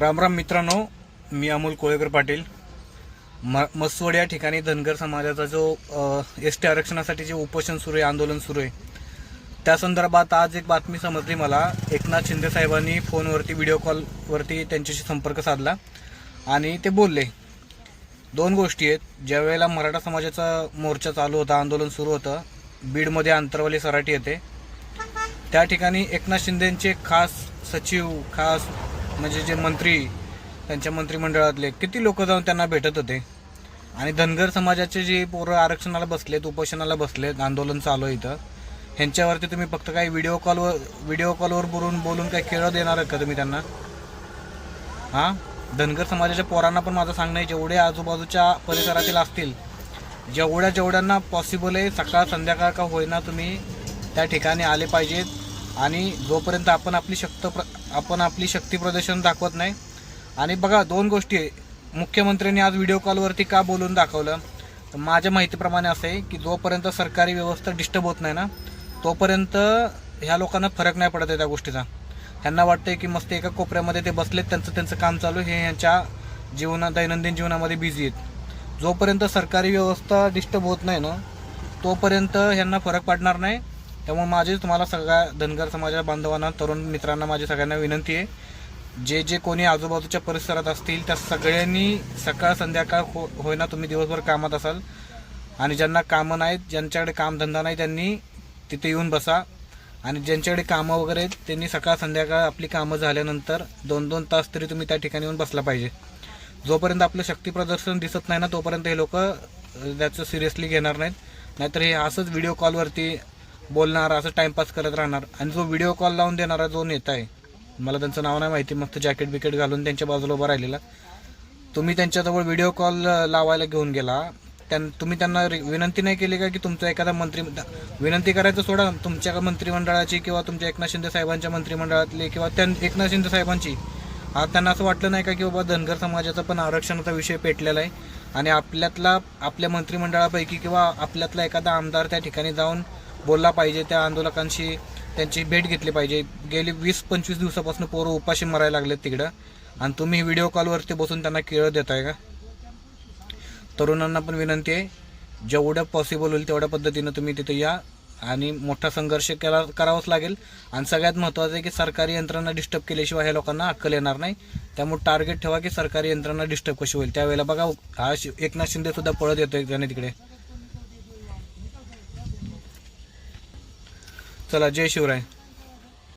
रामराम मित्रांनो मी अमोल कोळेकर पाटील. म मसवड या ठिकाणी धनगर समाजाचा जो एस टी आरक्षणासाठी जे उपोषण सुरू आहे आंदोलन सुरू आहे त्या संदर्भात आज एक बातमी समजली मला. एकनाथ शिंदे साहेबांनी फोनवरती व्हिडिओ कॉलवरती त्यांच्याशी संपर्क साधला आणि ते बोलले दोन गोष्टी आहेत. ज्या वेळेला मराठा समाजाचा मोर्चा चालू होता आंदोलन सुरू होतं बीडमध्ये अंतरवाली सराटी येते. त्या ठिकाणी एकनाथ शिंदेंचे खास सचिव खास म्हणजे जे मंत्री त्यांच्या मंत्रिमंडळातले किती लोक जाऊन त्यांना भेटत होते? आणि धनगर समाजाचे जे पोरं आरक्षणाला बसलेत उपोषणाला बसलेत आंदोलन चालू आहे इथं ह्यांच्यावरती तुम्ही फक्त काही व्हिडिओ कॉलवर व्हिडिओ कॉलवर बोलून बोलून काही खेळ देणार का तुम्ही त्यांना? हां? धनगर समाजाच्या पोरांना पण माझं सांगणं आहे जेवढे आजूबाजूच्या परिसरातील असतील जेवढ्या जेवढ्यांना पॉसिबल आहे सकाळ संध्याकाळ का होईना तुम्ही त्या ठिकाणी आले पाहिजेत. आणि जोपर्यंत आपण आपली शक्त प्र आपण आपली शक्ती प्रदर्शन दाखवत नाही आणि बघा दोन गोष्टी आहे. मुख्यमंत्र्यांनी आज व्हिडिओ कॉलवरती का बोलून दाखवलं? तर माझ्या माहितीप्रमाणे असं आहे की जोपर्यंत सरकारी व्यवस्था डिस्टर्ब होत नाही ना तोपर्यंत ह्या लोकांना फरक नाही पडत आहे त्या गोष्टीचा. ह्यांना वाटतंय की मस्त एका कोपऱ्यामध्ये ते बसलेत त्यांचं त्यांचं काम चालू आहे, हे ह्यांच्या जीवना दैनंदिन जीवनामध्ये बिझी आहेत. जोपर्यंत सरकारी व्यवस्था डिस्टर्ब होत नाही ना तोपर्यंत ह्यांना फरक पडणार नाही. त्यामुळे माझी तुम्हाला सगळ्या धनगर समाजा बांधवांना तरुण मित्रांना माझी सगळ्यांना विनंती आहे. जे जे कोणी आजूबाजूच्या परिसरात असतील त्या सगळ्यांनी सकाळ संध्याकाळ हो होईना तुम्ही दिवसभर कामात असाल. आणि ज्यांना कामं नाहीत ज्यांच्याकडे कामधंदा नाही त्यांनी तिथे येऊन बसा. आणि ज्यांच्याकडे कामं वगैरे आहेत त्यांनी सकाळ संध्याकाळ आपली कामं झाल्यानंतर दोन दोन तास तरी तुम्ही त्या ठिकाणी येऊन बसला पाहिजे. जोपर्यंत आपलं शक्तीप्रदर्शन दिसत नाही ना तोपर्यंत हे लोक त्याचं सिरियसली घेणार नाहीत. नाहीतर हे असंच व्हिडिओ कॉलवरती बोलणार असं टाइमपास करत राहणार. आणि जो व्हिडिओ कॉल लावून देणारा जो नेता आहे मला त्यांचं नाव नाही माहिती मस्त जॅकेट बिकेट घालून त्यांच्या बाजूला उभा राहिलेला. तुम्ही त्यांच्याजवळ व्हिडिओ कॉल लावायला घेऊन गेला. त्यां तुम्ही त्यांना विनंती नाही केली का की तुमचा एखादा मंत्री विनंती करायचं सोडा. तुमच्या मंत्रिमंडळाची किंवा तुमच्या एकनाथ शिंदे साहेबांच्या मंत्रिमंडळातले किंवा त्या एकनाथ शिंदे साहेबांची. आज त्यांना असं वाटलं नाही का की बाबा धनगर समाजाचा पण आरक्षणाचा विषय पेटलेला आहे. आणि आपल्यातला आपल्या मंत्रिमंडळापैकी किंवा आपल्यातला एखादा आमदार त्या ठिकाणी जाऊन बोलला पाहिजे त्या आंदोलकांशी त्यांची भेट घेतली पाहिजे. गेली वीस पंचवीस दिवसापासून पोरं उपाशी मरायला लागलेत तिकडं. आणि तुम्ही व्हिडिओ कॉलवरती बसून त्यांना केळं देताय का? तरुणांना पण विनंती आहे जेवढं पॉसिबल होईल तेवढ्या पद्धतीनं तुम्ही तिथे या आणि मोठा संघर्ष केला करावाच लागेल. आणि सगळ्यात महत्त्वाचं आहे की सरकारी यंत्रणा डिस्टर्ब केल्याशिवाय ह्या लोकांना अक्कल येणार नाही. त्यामुळे टार्गेट ठेवा की सरकारी यंत्रणा डिस्टर्ब कशी होईल. त्यावेळेला बघा हा एकनाथ शिंदेसुद्धा पळत येतोय त्याने तिकडे. चला जय शिवराय.